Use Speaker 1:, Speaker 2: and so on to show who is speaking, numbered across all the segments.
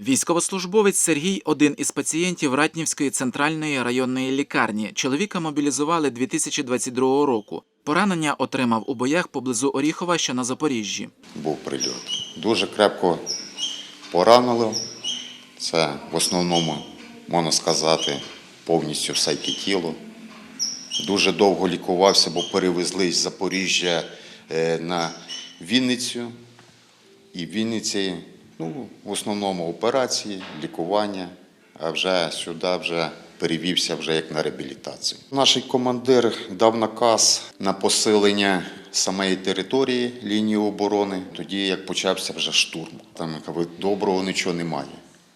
Speaker 1: Військовослужбовець Сергій один із пацієнтів Ратнівської центральної районної лікарні. Чоловіка мобілізували 2022 року. Поранення отримав у боях поблизу Оріхова, що на Запоріжжі.
Speaker 2: був прильот. Дуже крепко поранило. Це в основному, можна сказати, повністю все тіло. Дуже довго лікувався, бо перевезли з Запоріжжя е, на Вінницю. І в Вінниці, ну, в основному операції, лікування, а вже сюди вже перевівся вже як на реабілітацію. Наш командир дав наказ на посилення самої території лінії оборони, тоді як почався вже штурм. Там доброго нічого немає,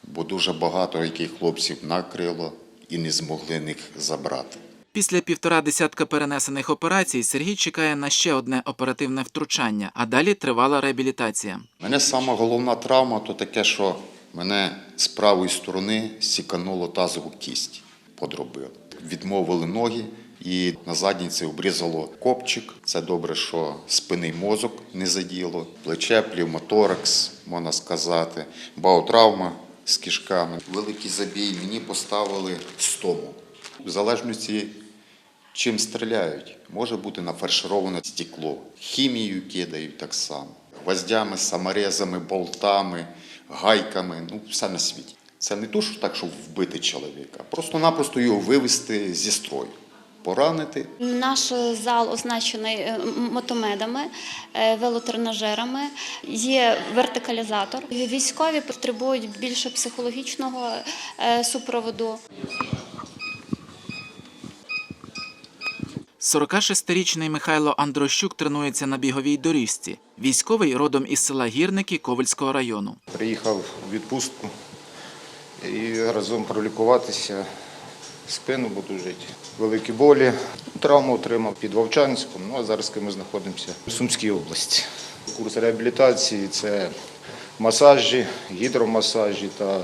Speaker 2: бо дуже багато яких хлопців накрило і не змогли них забрати.
Speaker 1: Після півтора десятка перенесених операцій Сергій чекає на ще одне оперативне втручання, а далі тривала реабілітація.
Speaker 2: Мене сама головна травма то таке, що мене з правої сторони сікануло тазову кість, подробило. Відмовили ноги і на задніці обрізало копчик. Це добре, що спинний мозок не заділо, плече, плівмоторакс, можна сказати, баутравма з кишками. Великий забій мені поставили стому. В залежності Чим стріляють? Може бути нафаршироване стекло, хімію кидають так само, гвоздями, саморезами, болтами, гайками, ну все на світі. Це не то, що так, щоб вбити чоловіка, просто-напросто його вивести зі строю, поранити.
Speaker 3: Наш зал означений е, мотомедами, е, велотренажерами, є вертикалізатор. Військові потребують більше психологічного е, супроводу.
Speaker 1: 46-річний Михайло Андрощук тренується на біговій доріжці. Військовий родом із села Гірники Ковальського району.
Speaker 4: Приїхав у відпустку і разом пролікуватися. Спину буду жити. Великі болі. Травму отримав під Вовчанськом, ну а зараз ми знаходимося в Сумській області. Курс реабілітації це масажі, гідромасажі та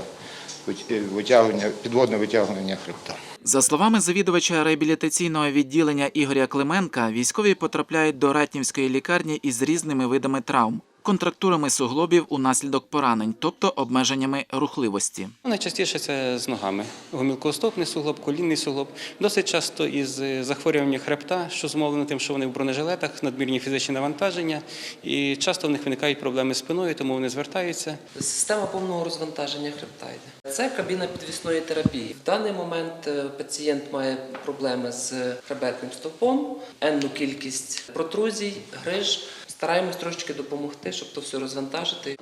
Speaker 4: витягування, підводне витягування хребта.
Speaker 1: За словами завідувача реабілітаційного відділення Ігоря Клименка, військові потрапляють до Ратнівської лікарні із різними видами травм, контрактурами суглобів унаслідок поранень, тобто обмеженнями рухливості.
Speaker 5: Найчастіше це з ногами. Гомілкостопний суглоб, колінний суглоб. Досить часто із е, захворюванням хребта, що зумовлено тим, що вони в бронежилетах, надмірні фізичні навантаження, і часто в них виникають проблеми з спиною, тому вони звертаються.
Speaker 6: Система повного розвантаження хребта йде. Це кабіна підвісної терапії. В даний момент е, пацієнт має проблеми з хребетним стовпом, енну кількість протрузій, гриж. Стараємось трошечки допомогти, щоб то все розвантажити.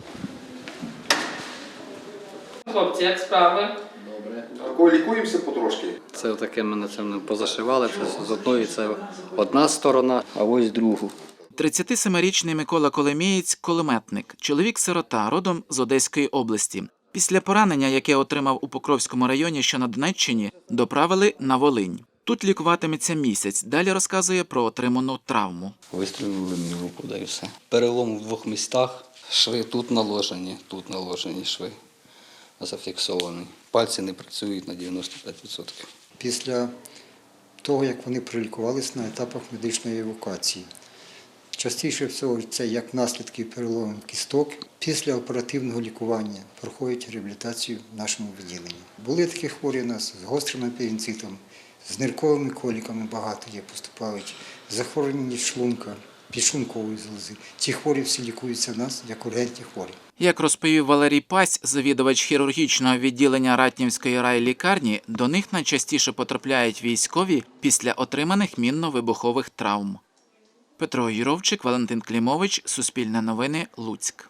Speaker 7: Хлопці, як справи? Добре.
Speaker 2: Лікуємося потрошки.
Speaker 8: Це таке мене це позашивали. Це з одної це одна сторона, а ось другу.
Speaker 1: 37-річний Микола Колемієць – кулеметник, чоловік-сирота, родом з Одеської області. Після поранення, яке отримав у Покровському районі, що на Донеччині, доправили на Волинь. Тут лікуватиметься місяць. Далі розказує про отриману травму.
Speaker 8: Вистрілили мені в руку, да і все. Перелом в двох містах. Шви тут наложені, тут наложені шви. Зафіксовані. Пальці не працюють на 95%.
Speaker 9: після того, як вони пролікувалися на етапах медичної евакуації. Частіше всього це як наслідки перелому кісток. Після оперативного лікування проходять реабілітацію в нашому відділенні. Були такі хворі у нас з гострим апендицитом, з нирковими коліками багато є, поступають, захворювання шлунка, підшлункової залози. Ці хворі всі лікуються в нас як ургентні хворі.
Speaker 1: Як розповів Валерій Пась, завідувач хірургічного відділення Ратнівської райлікарні, до них найчастіше потрапляють військові після отриманих мінно-вибухових травм. Петро Юровчик, Валентин Клімович, Суспільне новини, Луцьк.